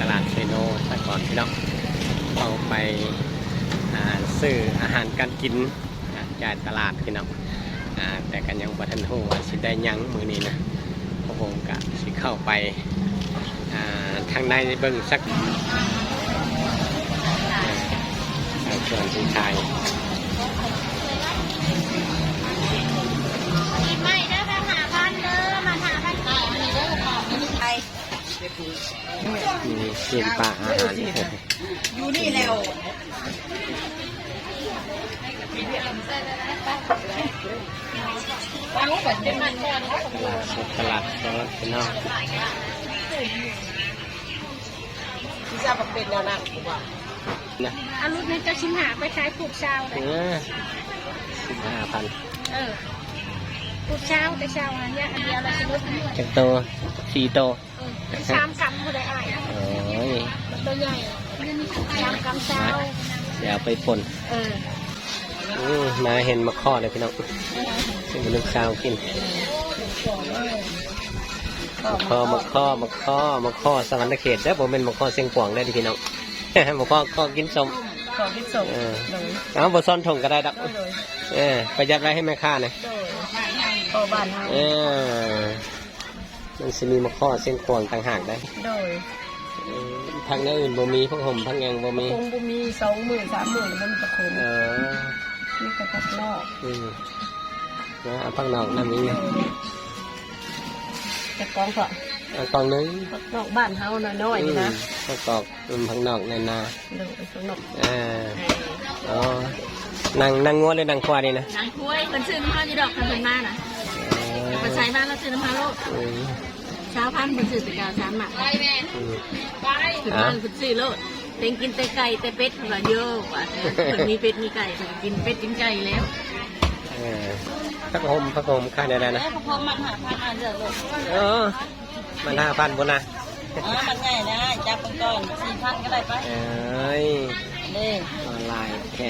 ตลาดเซโนซะก่อนพี่น้องเอาไปาซื้ออาหารการกินจากตลาดพี่น้องอแต่กันยังบ่ทันฮู้ว่าสิได้ยังมือนี้นะพวกผมก็สิเข้าไปาทางในเบิ่งสักส่วนที่ชาย มีเกียนปลาอาหารอยู่นี่แล้ววางไว้แบบเป็นมันก่อนตลาดสดตลาดสดพี่น้องที่จะมาเป็นแนวนั้นผมว่านะอารุณนี้จะชิมหาไปขายปลูกเช้าเลเอยอสิบห้าพันเออปลู กเช้าแต่เช้าอันเนี้ยอันเดียวเราจะลดอันนี้จักโตสี่โตเออสามกำผู้ใดอ่านโอ้ยตัวใหญ่สามกำเช้าเดี๋ยวไปป่นเอออืมมาเห็นมะข้อเลยพี่น้องซึ่งเป็นลูกสาวกินมะข้อมะข้อมะข้อมะข้อสวรรค์เขตแล้วผมเป็นมะข้อเสียงกวางได้ดิพี่น้อง มะข้อข้อกินสม ของที่ส่งเออเลยเอาบทซ่อนถงก็ได้ดักเลยเออประหยัดไว้ให้แม่ค้าหน่อยเลย พอบ้านเฮาเออมันจะมีมะข้อเส้นกวางต่างหากได้โดยเออทางนั้นอื่นบ่มีพวกผมพังยังบ่มีคงบุมีสองหมื่นสามหมื่นมันจะคงเออนี่ก็พักนอกอืมนะเอาพังนอกน้ำนี้แต่กองก็เอากล่องหนึงพักนอกบ้านเฮาน่ะน้อยนี่นะประกอบอืมพังนอกในนาโดยพักนอกอ่าอ๋อนั่งนั่งงัวเลยนั่งควายนี่นะ นางถ้วยคนซื้อน้ำข้าวจีดอกกันเป็นมาน่ะอ๋อคน ใช้บ้านเราซื้อน้ำข้าวโลกเช้าพันคนซื้อแต่กาวสามหมักอืมถึงบ้านคนซื้อโลดเต็งกินแต่ไก่แต่เป็ดเหรอเยอะกว่าคนมีเป็ดมีไก่กินเป็ดกินไก่แล้วพักหมพักหมค่าได้แล้วนะแล้วพอมันหาพันอันเดือดเลยเออมันห้าพันบนนะอ๋อมันง่ายนะจับมันก่อนสี่พันก็ได้ไปเอ้ยนี่ออนไลน์โอเค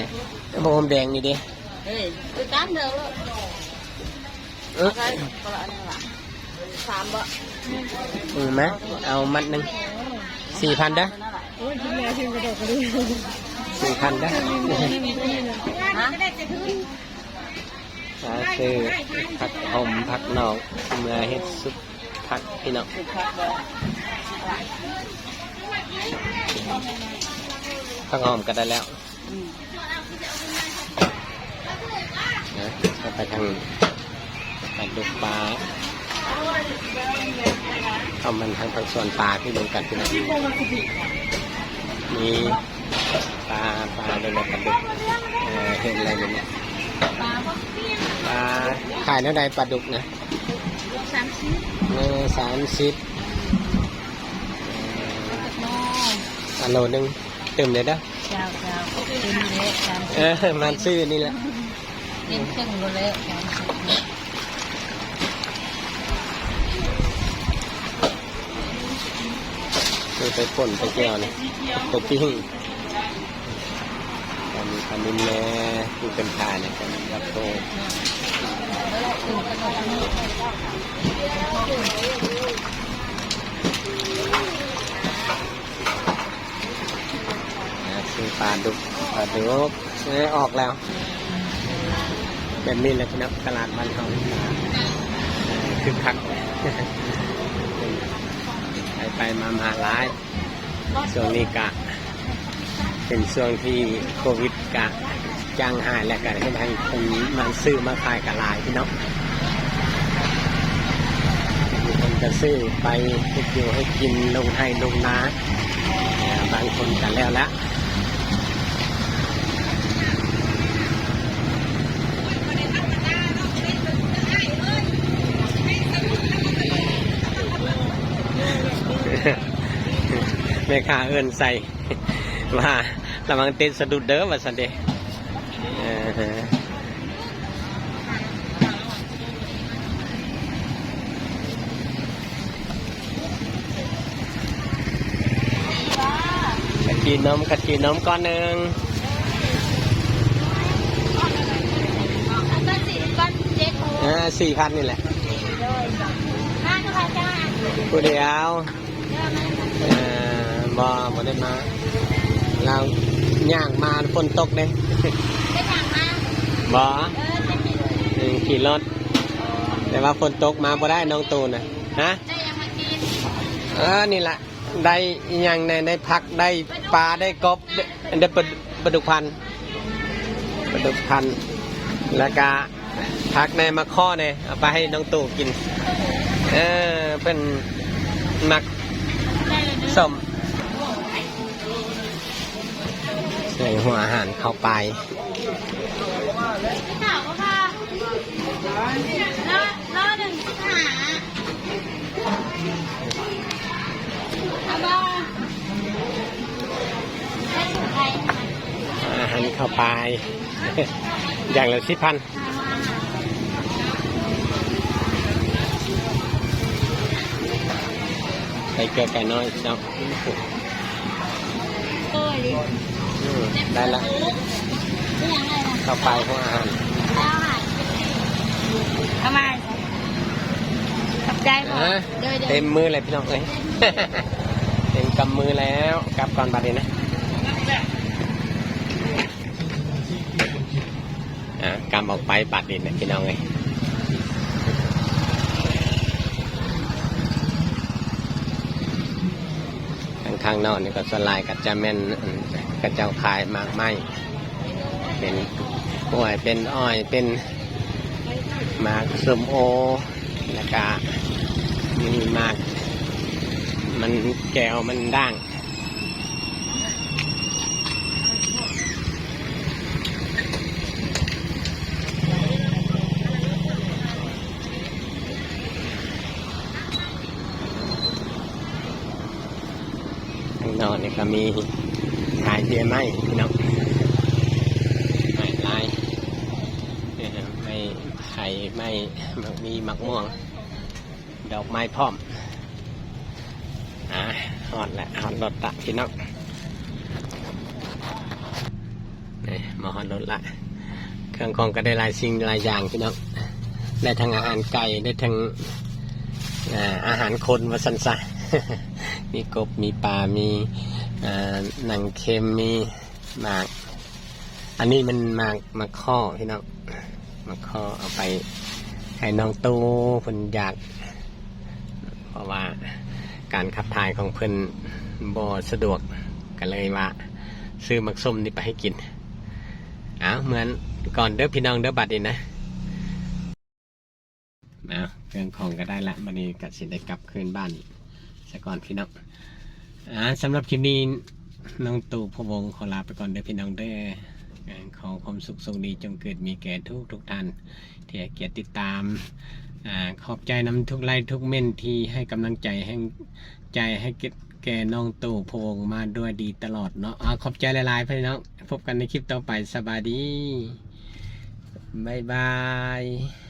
แล้วพวกผมแดงนี่ดิเอ้ยคือการเดิมเลย เออได้ก็ละอันนี้ละสามบะอืมไหมเอามัดหนึ่งสี่พันเด้อโอ้ยกินแล้วชิมกระโดดกระดิ่งสี่พันเด้อฮะหาซื้อผักหอมผักนอกเมื่อเฮ็ดซุปผักพี่น้องสิบพันบะผักหอมก็ได้แล้วอืมนะก็ไปทาง ปลาดุกปลาเอามันทางทางส่วนปลาที่ลงกันพี่น้องมีปลาปลาเลยนะปลาดุกเออเห็นอะไรเนี่ยปลาขายเท่าใดปลาดุกนะสามชิ้นเออสามสิบอันโลหนึงเติมเลยเด้อเจ้าเจ้าเป็นเละสามเออมันซื้อนี่แหละเป็นครึ่งโลเละ ไปป่นไปแก้วนี่ไปปิ้งตอนนี้ปลานินแม่ที่เป็นทานเนี่ยกันรับโตนะซื้อปลาดุกปลาดุกเอ้ยออกแล้วแบบนี้แหละพี่นักตลาดบ้านเขาคึกคัก ไปมามาร้ายช่วงนี้กะ เป็นช่วงที่โควิดกะจางหายแล้วกันให้ทางคนมาซื้อมาขายกะหลายพี่น้องมีคนจะซื้อไปให้อยู่ให้กินลงให้ลงนาบางคนกันแล้วละ แม่ค้าเอินใส่ว่าระวังเต้นสะดุดเด้อว่าสันเดเออขจีนมขจีนมก้อนหนึ่งก็สี่ก้อนเจ็ดโอ่าสี่พันนี่แหละห้าเท่าไหร่จ้าผู้เดียวเอ่อ บ่บ่บ่ได้มาเราย่างมาฝนตกเด้ได้ถามมาบ่เออจะกินอืมขี่รถแต่ว่าฝนตกมาบ่ได้น้องตูนนะฮะได้ยังมากินเออนี่แหละได้อิหยังในได้พักได้ปลาได้กบได้ได้ปลาปลาดุกพันธุ์ปลาดุกพันธุ์แล้วก็พักในมะข้อเนี่ยเอาไปให้น้องตู่กิน เออเป็นมักได้เลยเด้อสม ใส่หัวอาหารเข้าไปพี่สาวก็พาล้อล้อหนึ่งหาห้างได้ถูกใครอาหารเข้าไป อย่างละสิบพันใส่เกลือไก่น้อยเนาะเอ้ยอืม ได้ละนี่ยังไงล่ะเข้าไปหัวอาหารแล้วหายเอามาขอบใจพ่อฮะเดี๋ยวเดี๋ยวเต็มมือเลยพี่น้องเอ้ยเต็มกำมือแล้วกลับก่อนบัดนี้นะอ่ากำออกไปบัดนี้นะพี่น้องเอ้ยข้างข้างๆนอกนี่ก็สวนลายกับจะแม่นอืม กระเจ้าขายมากไม้เป็นกล้วยเป็นอ้อยเป็นมากส้มโอแล้วก็มีมาก มันแก้วมันด่างนอกนี่ก็มี เดียร์ไหมพี่น้องไม้ลายเนี่ยนะไม่ไข่ไม่มีมักม่วง ดอกไม้พร้อมอ่าฮอดและฮอดรถละพี่น้องนี่มาฮอดรถละเครื่องของก็ได้หลายสิ่งหลายอย่างพี่น้องได้ทั้งอาหารไก่ได้ทั้งอาหารคนมาสันสะมีกบมีปลามี หนังเค็มมีหมาก อันนี้มันหมากมาข้อพี่น้องมาข้อเอาไปให้น้องตู้เพิ่นอยาก เพราะว่าการขับถ่ายของเพิ่นบ่สะดวกก็เลยว่า ซื้อมักส้มนี่ไปให้กินอ้าวเหมือนก่อนเด้อพี่น้องเด้อบัดนี้นะนะเครื่องของก็ได้ละบัดนี้ก็สิได้กลับคืนบ้านซะก่อนพี่น้อง อ่าสำหรับคลิปนี้น้องตู่พวงขอลาไปก่อนเด้อพี่น้องเด้อขอความสุขสงดีจงเกิดมีแก่ทุกทุกท่านที่เกียรติติดตามอขอบใจน้ำทุกไลค์ทุกเม่นที่ให้กำลังใจให้ใจให้แก่น้องตู่โพงมาด้วยดีตลอดเนาะอขอบใจหลายๆพี่น้องพบกันในคลิปต่อไปสบายดีบ๊ายบาย